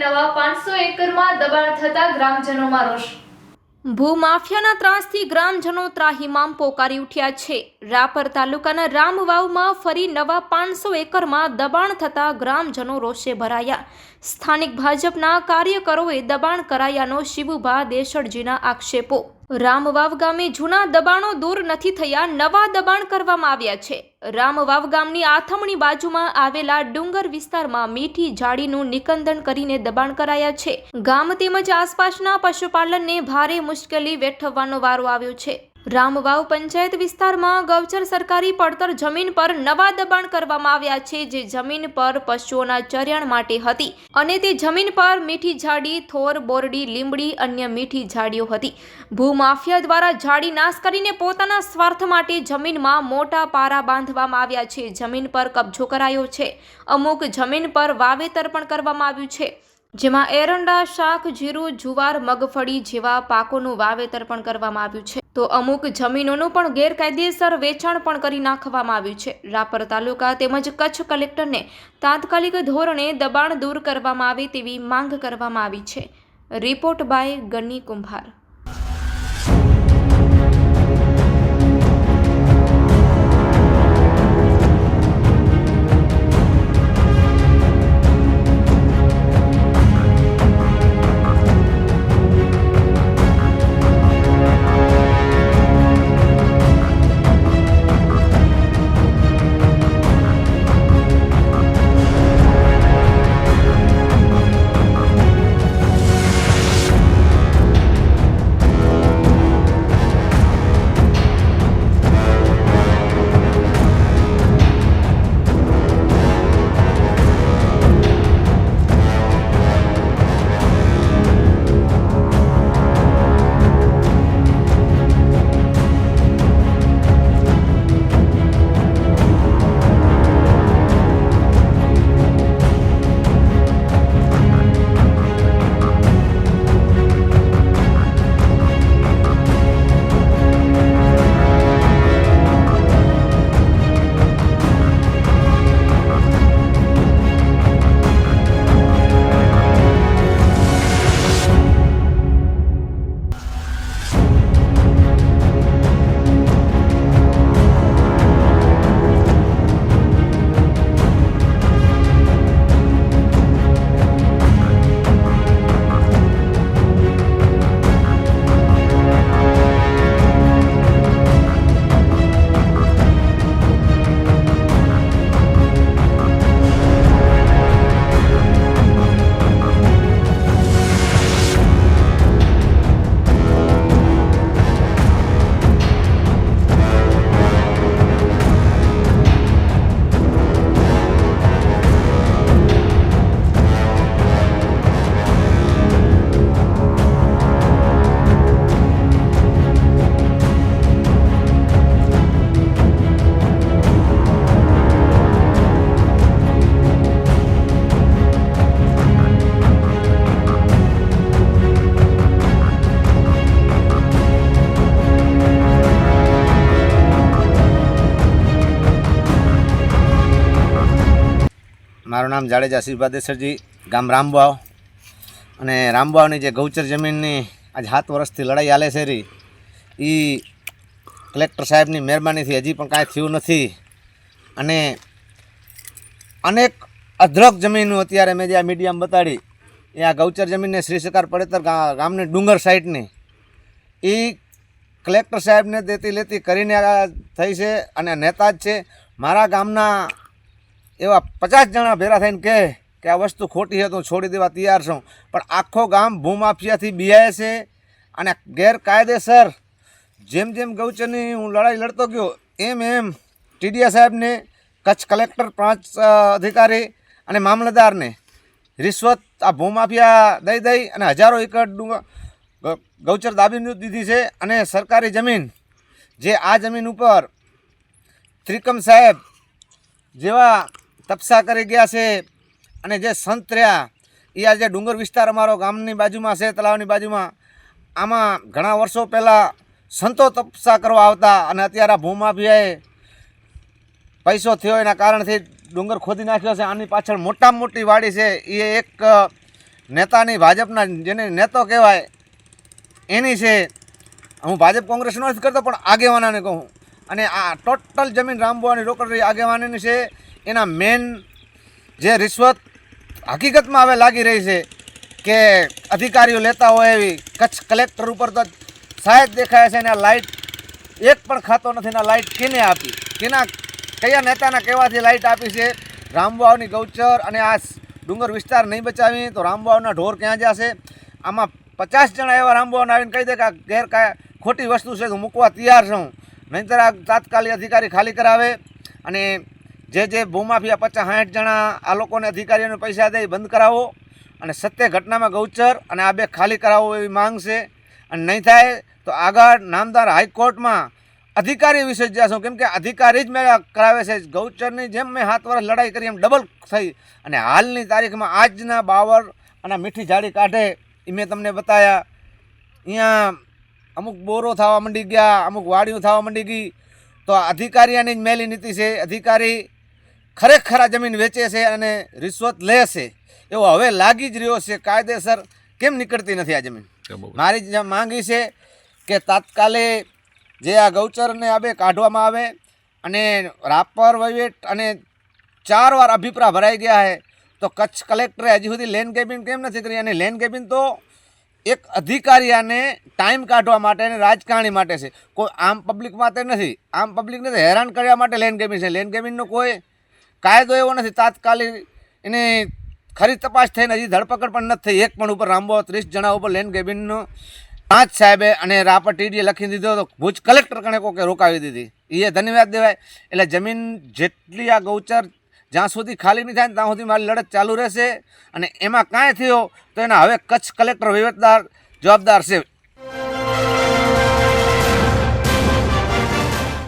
નવા પાંચસો એકરમાં દબાણ થતા ગ્રામજનોમાં રોષ. ભૂમાફિયાના ત્રાસથી ગ્રામજનો ત્રાહિમામ પોકારી ઉઠ્યા છે. રાપર તાલુકાના રામવાવમાં ફરી નવા પાંચસો એકરમાં દબાણ થતા ગ્રામજનો રોષે ભરાયા. સ્થાનિક ભાજપના કાર્યકરોએ દબાણ કરાયાનો શિવુભા દેશળજીના આક્ષેપો. રામવાવ ગામે જૂના દબાણો દૂર નથી થયા, નવા દબાણ કરવામાં આવ્યા છે. રામવાવ ગામની આથમણી બાજુમાં આવેલા ડુંગર વિસ્તારમાં મીઠી જાળીનું નિકંદન કરીને દબાણ કરાયા છે. ગામ તેમજ આસપાસના પશુપાલનને ભારે મુશ્કેલી વેઠવવાનો વારો આવ્યો છે. રામવાવ પંચાયત વિસ્તારમાં ગૌચર સરકારી પડતર જમીન પર નવા દબાણ કરવામાં આવ્યા છે, જે જમીન પર પશુઓના ચરિયાણ માટે હતી અને તે જમીન પર મીઠી ઝાડી થોર, બોરડી લીમડી અન્ય મીઠી ઝાડીઓ હતી. ભૂમાફિયા દ્વારા ઝાડી નાશ કરીને પોતાના સ્વાર્થ માટે જમીનમાં મોટા પારા બાંધવામાં આવ્યા છે. જમીન પર કબજો કરાયો છે. અમુક જમીન પર વાવેતર પણ કરવામાં આવ્યું છે. જેમાં એરંડા, શાક, જીરું, જુવાર, મગફળી જેવા પાકોનું વાવેતર પણ કરવામાં આવ્યું છે. તો અમુક જમીનોનું પણ ગેરકાયદેસર વેચાણ પણ કરી નાખવામાં આવ્યું છે. રાપર તાલુકા તેમજ કચ્છ કલેક્ટરને તાત્કાલિક ધોરણે દબાણ દૂર કરવામાં આવે તેવી માંગ કરવામાં આવી છે. રિપોર્ટ બાય ગની કુંભાર. મારું નામ જાડેજા શિવભા દેસરજી ગામ રામબાવ અને રામબાવની જે ગૌચર જમીનની આજ સાત વર્ષથી લડાઈ હાલે છે રી એ કલેક્ટર સાહેબની મહેરબાનીથી હજી પણ કાંઈ થયું નથી. અને અનેક અધ્રક જમીનો અત્યારે મેં જે આ મીડિયામાં બતાડી, એ આ ગૌચર જમીનને શ્રી સરકાર પડેતર ગામની ડુંગર સાઈડની. એ કલેક્ટર સાહેબને દેતી લેતી કરીને થઈ છે અને નેતા જ છે. મારા ગામના એવા પચાસ જણા ભેગા થઈને કહે કે આ વસ્તુ ખોટી છે, તો હું છોડી દેવા તૈયાર છું. પણ આખો ગામ ભૂમાફિયાથી બિહાય છે અને ગેરકાયદેસર જેમ જેમ ગૌચરની હું લડાઈ લડતો ગયો, એમ એમ ટીડીયા સાહેબને, કચ્છ કલેક્ટર પાંચ અધિકારી અને મામલતદારને રિશ્વત આ ભૂમાફિયા દઈ દઈ અને હજારો એકર ગૌચર દાબી દીધી છે અને સરકારી જમીન જે આ જમીન ઉપર ત્રિકમ સાહેબ જેવા તપસા કરી ગયા છે અને જે સંત રહ્યા, એ આજે ડુંગર વિસ્તાર અમારો ગામની બાજુમાં છે, તળાવની બાજુમાં, આમાં ઘણા વર્ષો પહેલાં સંતો તપસા કરવા આવતા અને અત્યારે આ ભૂમાફિયાએ પૈસો થયો એના કારણથી ડુંગર ખોદી નાખ્યો છે. આની પાછળ મોટામાં મોટી વાડી છે. એ એક નેતાની ભાજપના, જેને નેતો કહેવાય, એની છે. હું ભાજપ કોંગ્રેસનો નથી કરતો, પણ આગેવાનાને કહું. અને આ ટોટલ જમીન રામબુવાની રોકડ આગેવાનીની છે. એના મેન જે રિશ્વત હકીકતમાં હવે લાગી રહી છે કે અધિકારીઓ લેતા હોય એવી કચ્છ કલેક્ટર ઉપર તો સાહેબ દેખાય છે અને લાઇટ એક પણ ખાતો નથી ને લાઇટ કેને આપી? કેના, કયા નેતાના કહેવાથી લાઇટ આપી છે? રામવાવની ગૌચર અને આ ડુંગર વિસ્તાર નહીં બચાવી તો રામવાવના ઢોર ક્યાં જશે? આમાં પચાસ જણા એવા રામવાવને આવીને કહી દે કે આ ગેર ખોટી વસ્તુ છે, તો મૂકવા તૈયાર છું. નહીંતર આ તાત્કાલિક અધિકારી ખાલી કરાવે અને જે જે ભૂમાફિયા પચાસ સાઠ જણા આ લોકોને અધિકારીઓને પૈસા દઈ બંધ કરાવો અને સત્ય ઘટનામાં ગૌચર અને આ બે ખાલી કરાવો એવી માંગ છે. અને નહીં થાય તો આગળ નામદાર હાઈકોર્ટમાં અધિકારી વિશે જશું. કેમ કે અધિકારી જ મેં કરાવે છે. ગૌચરની જેમ મેં સાત વર્ષ લડાઈ કરી, એમ ડબલ થઈ. અને હાલની તારીખમાં આજના બાવર અને મીઠી જાળી કાઢે એ મેં તમને બતાવ્યા અહીંયા અમુક બોરો થવા માંડી ગયા, અમુક વાડીઓ થવા માંડી ગઈ. તો અધિકારીઓની જ મેલી નીતિ છે. અધિકારી ખરેખર આ જમીન વેચે છે અને રિશ્વત લે છે એવો હવે લાગી જ રહ્યો છે. કાયદેસર કેમ નીકળતી નથી આ જમીન? મારી માંગી છે કે તાત્કાલિક જે આ ગૌચરને આ બે કાઢવામાં આવે અને રાપર વહીવટ અને ચાર વાર અભિપ્રાય ભરાઈ ગયા છે તો કચ્છ કલેક્ટરે હજી સુધી લેન્ડ કેબિન કેમ નથી કરી? અને લેન્ડ કેબિન તો એક અધિકારી આને ટાઈમ કાઢવા માટે અને રાજકારણી માટે છે. કોઈ આમ પબ્લિક માટે નથી. આમ પબ્લિકને તો હેરાન કરવા માટે લેન્ડ કેબિન છે. લેન્ડ કેબિનનો કોઈ કાયદો એવો નથી, તાત્કાલિક એની ખરી તપાસ થઈને હજી ધરપકડ પણ નથી થઈ. એક પણ ઉપર રામબો ત્રીસ જણા ઉપર લેન્ડ કેબિનનો પાંચ સાહેબે અને રાપર ટીડીએ લખી દીધો તો ભુજ કલેક્ટર કણે કોકે રોકાવી દીધી. એ ધન્યવાદ દેવાય. એટલે જમીન જેટલી આ ગૌચર જ્યાં સુધી ખાલી નહીં થાય ત્યાં સુધી મારી લડત ચાલુ રહેશે. અને એમાં કાંઈ થયો તો એના હવે કચ્છ કલેક્ટર વહીવટદાર જવાબદાર છે.